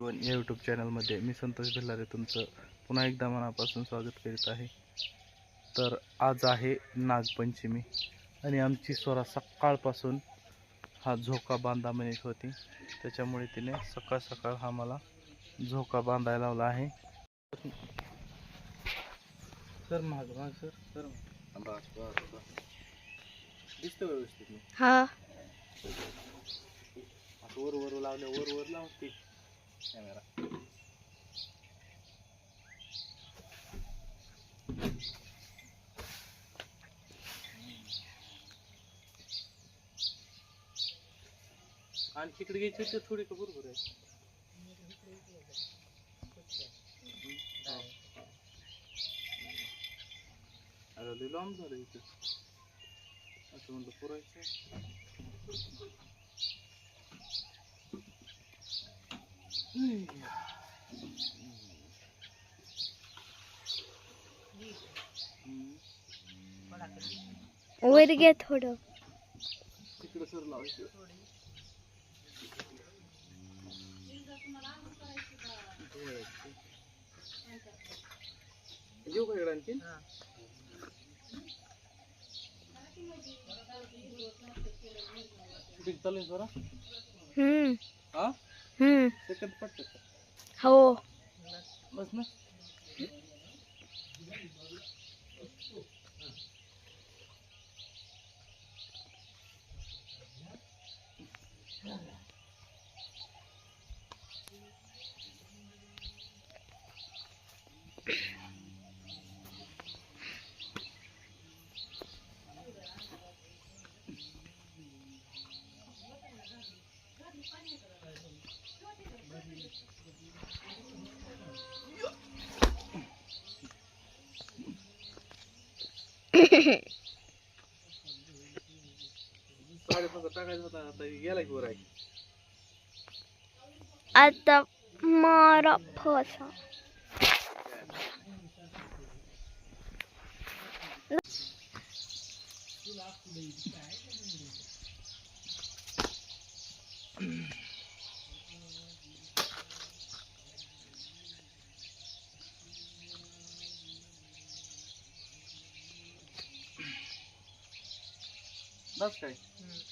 One या YouTube चॅनलमध्ये मी संतोष भिल्लारे तुमचं पुन्हा एकदा मनापासून स्वागत करीत आहे. तर आज आहे नागपंचमी आणि आमची स्वरा सकाळपासून हा झोका बांधा म्हणत होती. त्याच्यामुळे तिने सकाळ सकाळ हा मला झोका बांधायला लावला आहे. Sir sir sir. दिसतं व्यवस्थित. हा. वर वर लावलं वर वर लावते. कॅमेरा आणि तिकडे घ्यायची तर थोडी का बरोबर आहे. हा. अरे लय लांब झालं इथं. असं म्हणलं पुरायचं. वर घे थोडं. घेऊ का आणखी चालेल जरा. हम्म. हा? हम्म. हो. बस ना. आता मारा फसा Mm-hmm. आता मारा बस काय बंद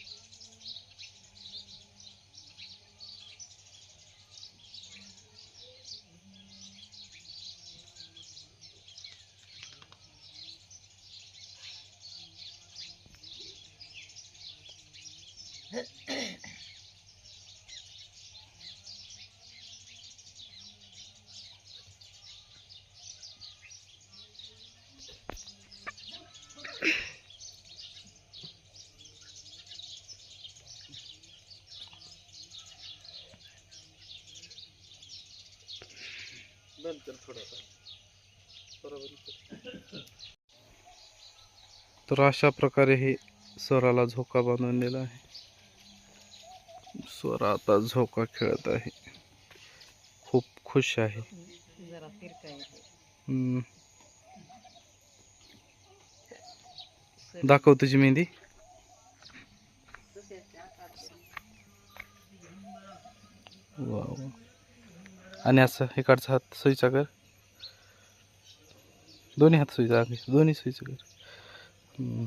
कर थोडासा. बरोबर तर अशा प्रकारे हे स्वराला झोका बांधून दिला आहे. स्वरा आता झोका खेळत आहे. खूप खुश आहे. हम्म. दाखव तुझी मेहंदी. वा वा. आणि असं इकडचा हात सुईचा कर. दोन्ही हात सुईचा दोन्ही सुईचा कर.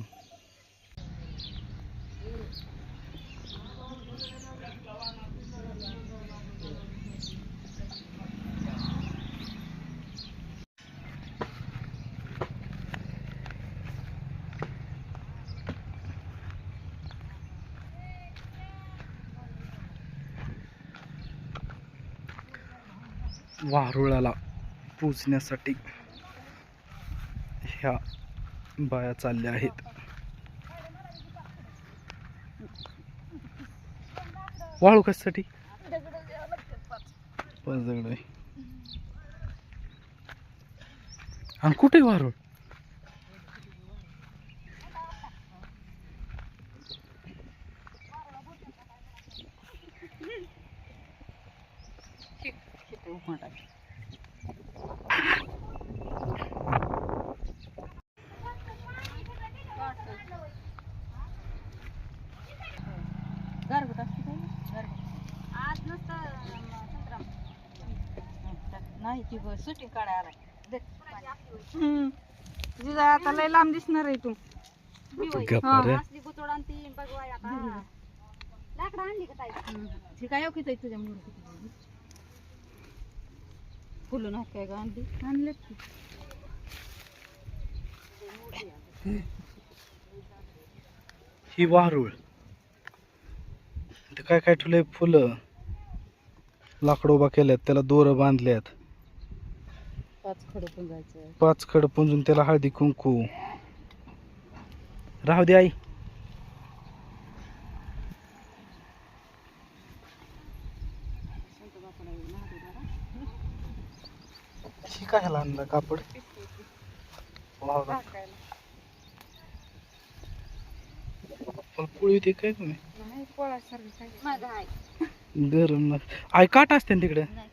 वारुळाला पूजण्यासाठी ह्या बाया चालल्या आहेत. वाळू कशासाठी? पाच दगड आहे. आणि कुठे वारुळ? गारगोट असते काय गारगोट आज नसतं संत्रा नाही ती शूटिंग काढायला तुझा आता लय लांब दिसणार आहे तू. गप्पा रे. ती काय ओळखीच आहे तुझ्या मुलं फुलं नाही काय ग आणली आणलेत की. ही वारुळ. ते काय काय ठेवलंय? फुलं. लाकड उभा केल्यात त्याला दोरं बांधल्यात. पाच खडं पण जायचं पाच खड पुंजून त्याला हळदी कुंकू. राहू दे आई. ही काय ह्याला आणलं? कापड. मला पोळी होती काय तुम्ही? नाही पोळासारखं काय? माझा आहे. गरम आई काट असते ना तिकडे? नाही